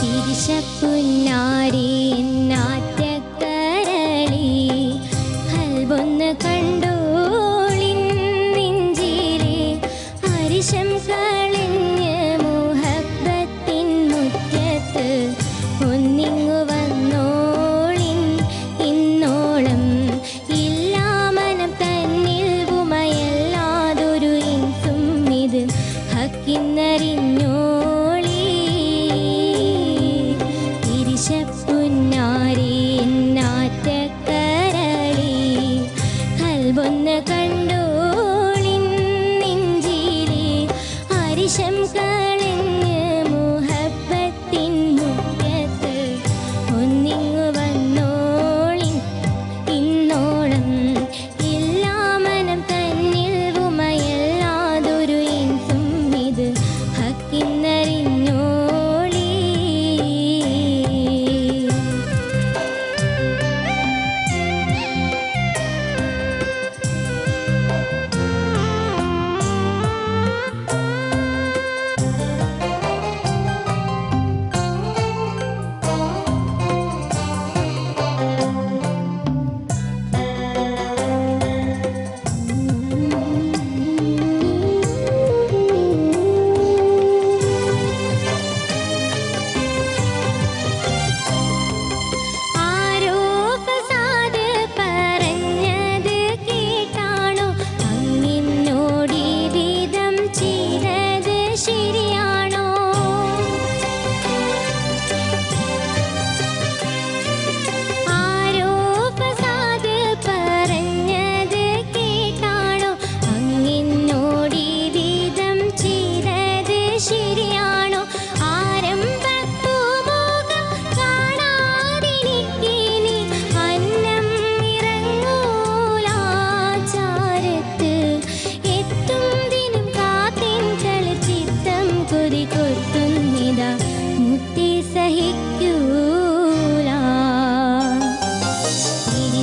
തിരിശപ്പുന്നാരി കണ്ടോളിൻ നെഞ്ചിലെ അരിശം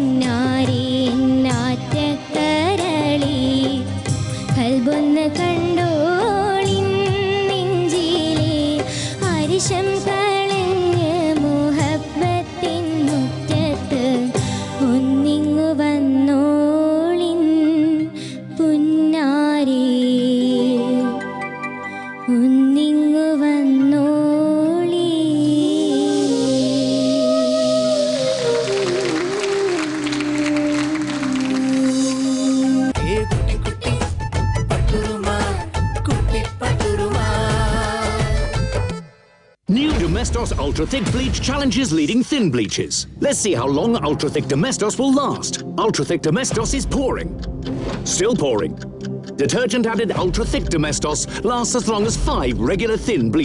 തിരിശപ്പുന്നാരി നാറ്റക്കരളി കൽബൊന്ന് കണ്ടോളിൻ Domestos Ultra Thick Bleach challenges leading thin bleaches. Let's see how long Ultra Thick Domestos will last. Ultra Thick Domestos is pouring. Still pouring. Detergent added Ultra Thick Domestos lasts as long as five regular thin bleach.